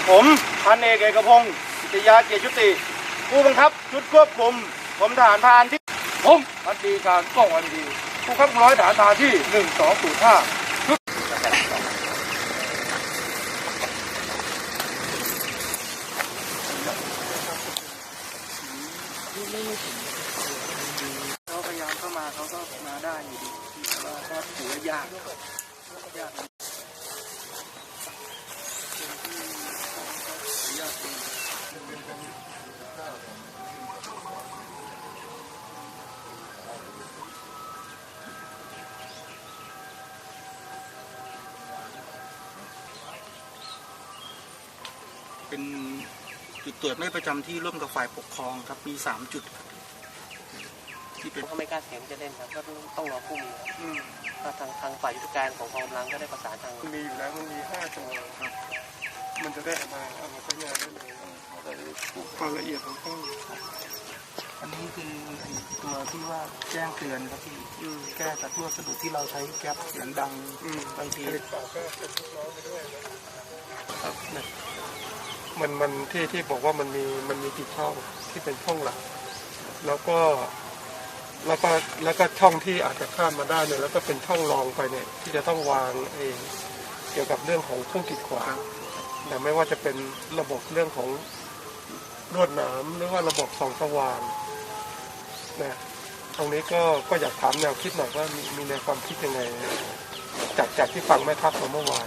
กับผมพันเอกเอกพงศ์กิติยาเกียรติยุติ ผู้บังคับชุดควบคุมผมทหารพรานที่ผมพันตรีการก้องวันดี ผู้ขับร้อยฐานทหารที่หนึ่งสองศูนย์ห้าเขาพยายามเข้ามาเขาก็มาได้อยู่ดีแต่ว่าก็ถือว่ายากยาก เป็นจุดตรวจไม่ประจำที่ร่วมกับฝ่ายปกครองครับมีสามจุดครับที่เป็นเขาไม่กล้าเสียงจะเล่นครับก็ต้องรอผู้มีครับอืมก็ทางทางฝ่ายยุทธการของกองกำลังก็ได้ประสานทางมันมีอยู่แล้วมันมีห้าตัวครับ มันจะได้เอามาเอามาใช้งานได้เลยความละเอียดของกล้องอันนี้คือไอ้ตัวที่ว่าแจ้งเตือนครับที่แก้จากรั่วสะดุดที่เราใช้แก๊ปเสียงดังบางทีผลิตต่อก็เป็นลูกน้องไปด้วยครับเนี่ย มันมันที่ที่บอกว่ามันมีมันมีกี่ช่องที่เป็นช่องหลัก แล้วก็แล้วก็แล้วก็ช่องที่อาจจะข้ามมาได้เนี่ยแล้วก็เป็นช่องรองไปเนี่ย ที่จะต้องวางเองเกี่ยวกับเรื่องของเครื่องกีดขวางแต่ไม่ว่าจะเป็นระบบเรื่องของลวดหนามหรือว่าระบบส่องสว่างนะตรงนี้ก็ก็อยากถามแนวคิดหน่อยว่ามีมีในความคิดยังไง จากจากที่ฟังแม่ทัพมาเมื่อวาน